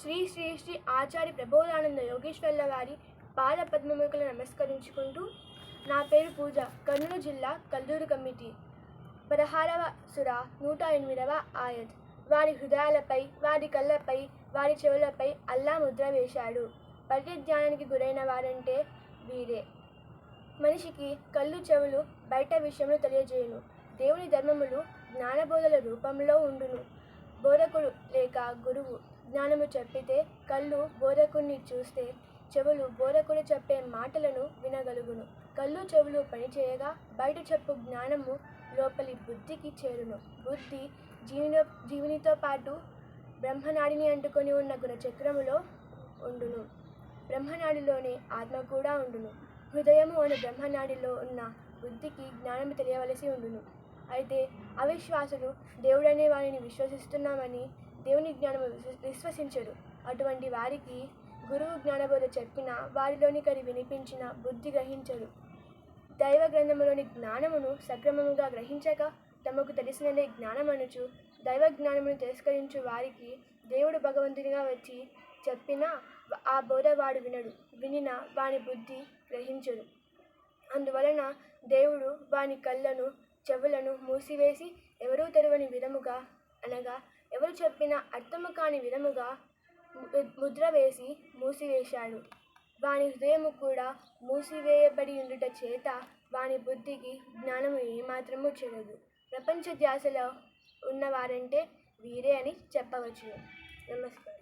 శ్రీ శ్రీ శ్రీ ఆచార్య ప్రబోధానంద యోగేశ్వర్ల వారి పాద పద్మముఖులు నమస్కరించుకుంటూ నా పేరు పూజ కర్నూలు జిల్లా కల్లూరు కమిటీ. పదహారవ సుర నూట ఎనిమిదవ ఆయత్. వారి హృదయాలపై వారి కళ్ళపై వారి చెవులపై అల్లా ముద్ర వేశాడు. పరిజ్ఞానానికి గురైన వారంటే వీరే. మనిషికి కళ్ళు చెవులు బయట విషయంలో తెలియజేయును. దేవుని ధర్మములు జ్ఞానబోధల రూపంలో ఉండును. బోధకుడు లేక గురువు జ్ఞానము చెప్పితే కళ్ళు బోధకుడిని చూస్తే చెవులు బోధకుడు చెప్పే మాటలను వినగలుగును. కళ్ళు చెవులు పనిచేయగా బయట చెప్పు జ్ఞానము లోపలి బుద్ధికి చేరును. బుద్ధి జీవిన జీవునితో పాటు బ్రహ్మనాడిని అంటుకొని ఉన్న గుణచక్రములో ఉండును. బ్రహ్మనాడిలోనే ఆత్మ కూడా ఉండును. హృదయము అనే బ్రహ్మనాడిలో ఉన్న బుద్ధికి జ్ఞానము తెలియవలసి ఉండును. అయితే అవిశ్వాసులు దేవుడనే వారిని విశ్వసిస్తున్నామని దేవుని జ్ఞానము విశ్వ- విశ్వసించరు అటువంటి వారికి గురువు జ్ఞానబోధ చెప్పిన వారిలోని కది వినిపించిన బుద్ధి గ్రహించరు దైవ గ్రంథములోని జ్ఞానమును సక్రమముగా గ్రహించక తమకు తెలిసినదే జ్ఞానమనుచు దైవ జ్ఞానమును తిరస్కరించు వారికి దేవుడు భగవంతునిగా వచ్చి చెప్పినా ఆ బోధ వాడు వినడు వినిన వాని బుద్ధి గ్రహించడు. అందువలన దేవుడు వాని కళ్ళను చెవులను మూసివేసి ఎవరూ తెరవని విధముగా అనగా ఎవరు చెప్పినా అర్థము కాని విధముగా ముద్ర వేసి మూసివేశాడు. వాని హృదయము కూడా మూసివేయబడి ఉండుట చేత వాని బుద్ధికి జ్ఞానము ఏమాత్రము చెడదు. ప్రపంచ ధ్యాసలో ఉన్నవారంటే వీరే అని చెప్పవచ్చు నమస్కారం.